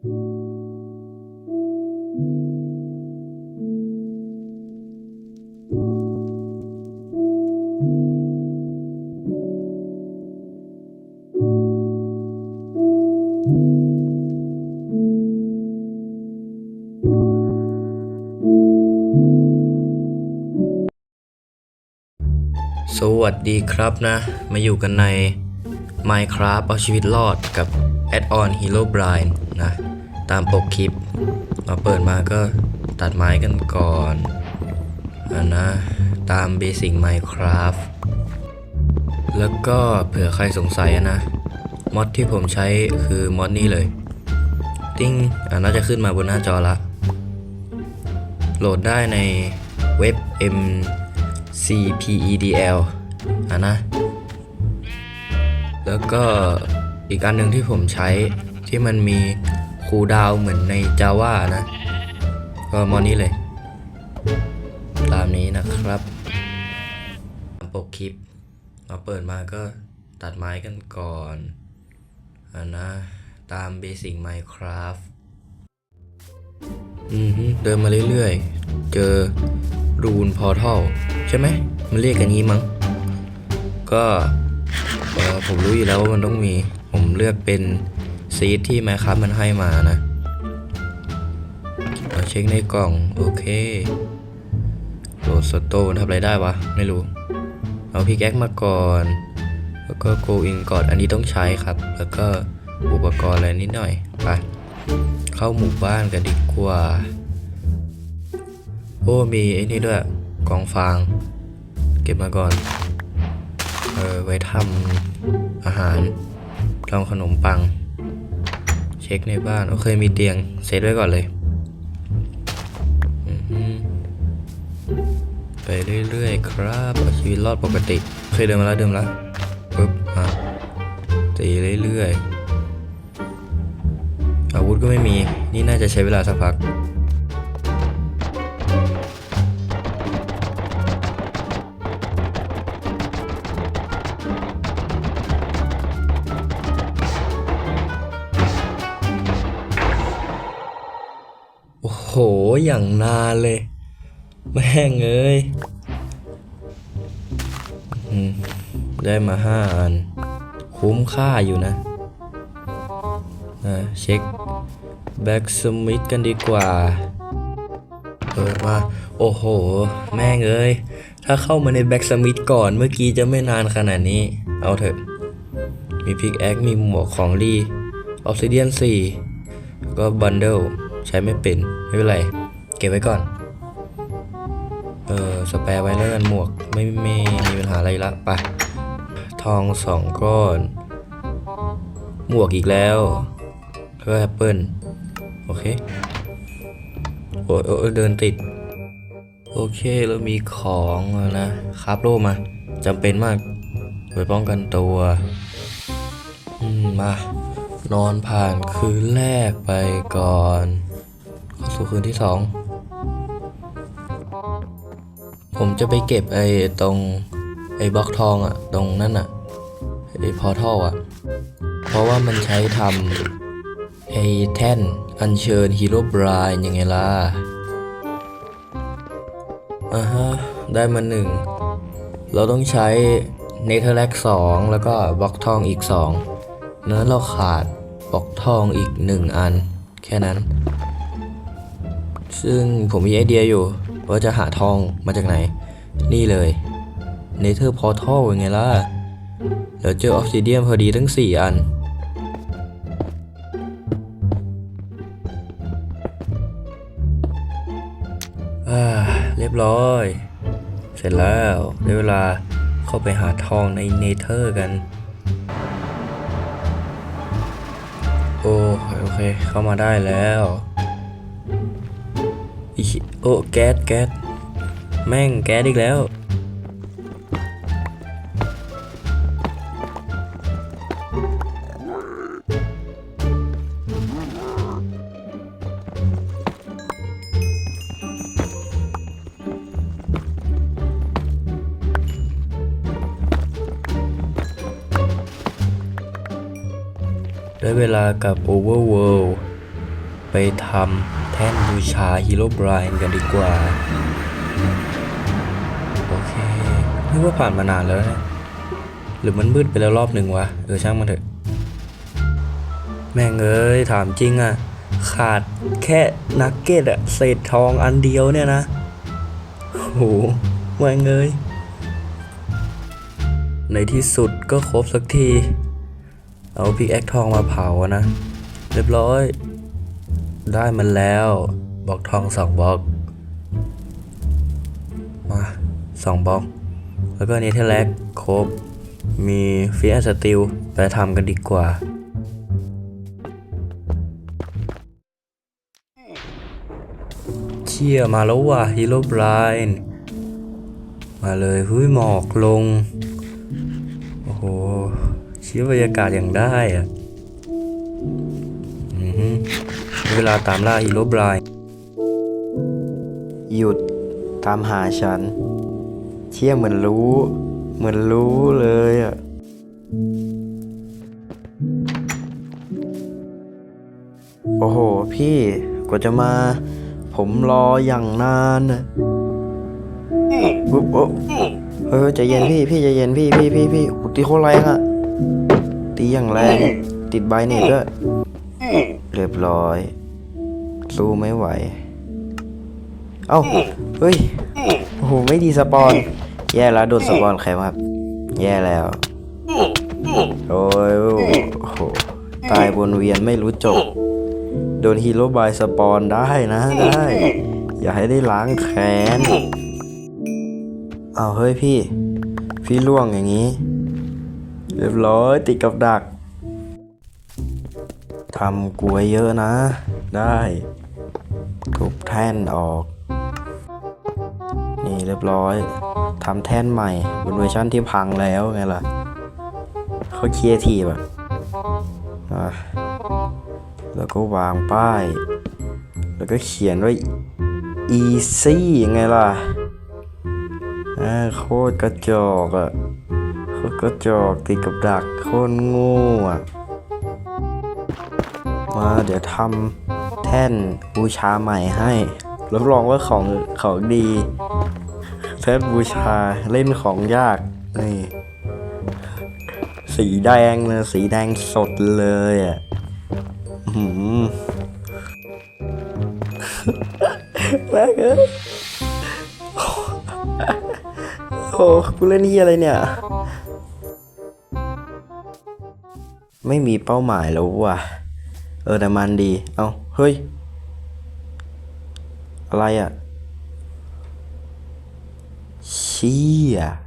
สวัสดีครับนะ มาอยู่กันใน Minecraft เอาชีวิตรอดกับ Add-on Hero Brine นะ ตามปกคลิปมาเปิดมาก็ตัดไม้กันก่อนอะนะ ตามเบสิก Minecraft แล้วก็เผื่อใครสงสัยนะมอดที่ผมใช้คือมอดนี้เลย ติ้งอ่าน่าจะขึ้นมาบนหน้าจอละ โหลดได้ในเว็บ MCPEDL อะนะ แล้วก็อีกอันหนึ่งที่ผมใช้ที่มันมี คูดาวเหมือนใน Java นะ ก็มอนี้เลย ตามนี้นะครับปกคลิปมาเปิดมาก็ตัดไม้กันก่อนอะนะ ตามเบสิก Minecraft อือฮึเดินมาเรื่อยๆ เจอรูนพอร์ทัลใช่ไหม มันเรียกกันงี้มั้ง ก็ผมรู้อยู่แล้วว่ามันต้องมี ผมเลือกเป็น ซีดที่ Minecraft มันให้มานะเอาเช็คในกล่อง โอเคโหลดสโตนทำอะไรได้วะ ไม่รู้ เอาพิกแอคมาก่อน แล้วก็ go in ก่อนอันนี้ต้องใช้ครับ แล้วก็อุปกรณ์อะไรนิดหน่อยไปเข้าหมู่บ้านกันดีกว่า โอ้มีไอ้นี่ด้วยกองฟาง เก็บมาก่อนเออไว้ทำอาหารทำขนมปัง ช็คในบ้านโอเคมีเตียงเซตไว้ก่อนเลย ไปเรื่อยๆครับเอาชีวิตรอดปกติเคยเดินมาแล้วเดินมแล้วปึ๊บอะตีเรื่อยๆอาวุธก็ไม่มี นี่น่าจะใช้เวลาสักพัก โหอย่างนานเลย แม่งเอ้ยได้มาห้าอัน คุ้มค่าอยู่นะอ่าเช็คแบ็กสมิธกันดีกว่าเปิดมา โอ้โห แม่งเอ้ย ถ้าเข้ามาในแบ็กสมิธก่อนเมื่อกี้จะไม่นานขนาดนี้ เอาเถอะ มีพิกแอค มีหมวกของรีออ s ซิเดียน4ก็บันเดิล ใช้ไม่เป็น ไม่เป็นไร เก็บไว้ก่อน เออสแปร์ไว้แล้วกันหมวก ไม่ไม่มีปัญหาอะไรละไปทองสองก้อน หมวกอีกแล้วก็แอปเปิลโอเค โอ้ยโอ้ยเดินติด โอเคแล้วมีของนะคราบโลมาจำเป็นมากไว้ป้องกันตัวมานอนผ่านคืนแรกไปก่อน สู่คืนที่สอง ผมจะไปเก็บไอ้ตรงไอ้บล็อกทองอะตรงนั่นอะไอ้พอทัลอะเพราะว่ามันใช้ทำไอ้แท่นอัญเชิญฮีโร่บรายยังไงล่ะอ่าฮะ ได้มาหนึ่ง เราต้องใช้เนเธอร์แลกสองแล้วก็บล็อกทองอีกสองนั้นเราขาดบล็อกทองอีกหนึ่งอัน แค่นั้น ซึ่งผมมีไอเดียอยู่ ว่าจะหาทองมาจากไหน นี่เลยเนเธอร์พอทัลยังไงล่ะเดี๋ยวเจอออฟซิเดียมพอดีทั้ง 4 อันอ่าเรียบร้อย เสร็จแล้วได้เวลาเข้าไปหาทองในเนเธอร์กัน โอ้โอเค เข้ามาได้แล้ว โอ้แก๊สแก๊สแม่งแก๊สอีกแล้ว ได้เวลากับ Overworld ไปทำ ท่นบูชาฮีโร่บรายกันดีกว่า โอเคนึกว่าผ่านมานานแล้วนะ หรือมันมืดไปแล้วรอบหนึ่งวะ เออช่างมันเถอะ แม่งเอ้ย ถามจริงอะขาดแค่นักเก็ตอะเศษทองอันเดียวเนี่ยนะโหแม่งเอ้ย ในที่สุดก็ครบสักที เอาพิกแอคทองมาเผานะ เรียบร้อย ได้มันแล้วบล็อกทองสองบล็อก มาสองบล็อก แล้วก็นเธอร์แลกครบ มีฟิแอนสติลไปทำกันดีกว่าเชี่ยมาแล้วว่ะฮีโร่บรายมาเลยเฮ้ยหมอกลง โอ้โหชี่ยบรรยากาศอย่างได้อะ เวลาตามล่าฮีโร่บราย หยุดตามหาฉัน เชี่ยเหมือนรู้ เหมือนรู้เลยอะโอ้โห พี่กว่าจะมา ผมรออย่างนานนะปุ๊บโอ้เฮ้ยใจเย็นพี่พี่ใจเย็นพี่พี่พี่พี่ตีโคตรแรงอะ ตีอย่างแรง ติดใบเน็ตด้วยเรียบร้อย สู้ไม่ไหว เอ้า เฮ้ย โอ้โห ไม่ดีสปอน แย่แล้วโดนสปอนใครครับ แย่แล้ว โอ้ย โอ้โห ตายวนเวียนไม่รู้จบ โดนฮีโร่บายสปอนได้นะได้ อย่าให้ได้ล้างแค้น เอาเฮ้ยพี่ พี่ล่วงอย่างนี้ เรียบร้อยติดกับดักทำกลวยเยอะนะ ได้ ทุบแท่นออก นี่เรียบร้อยทำแท่นใหม่บนเวอร์ชันที่พังแล้วไงล่ะเขาเคลียร์ทีแบบแล้วก็วางป้าย แล้วก็เขียนว่า easy ไงล่ะโคตรกระจอกอะ่ะโคตรกระจอกติดกับดักโคตรโง่อะ่ะมาเดี๋ยวทำ ท่นบูชาใหม่ให้รับรองว่าของของดีแท่นบูชาเล่นของยากนี่สีแดงเลยสีแดงสดเลยอะหืมแม่เอ้ยโอ้กูเล่นนี่อะไรเนี่ย ไม่มีเป้าหมายแล้วว่ะ เออแต่มันดี เอาเ Hoi. Layak. Sia.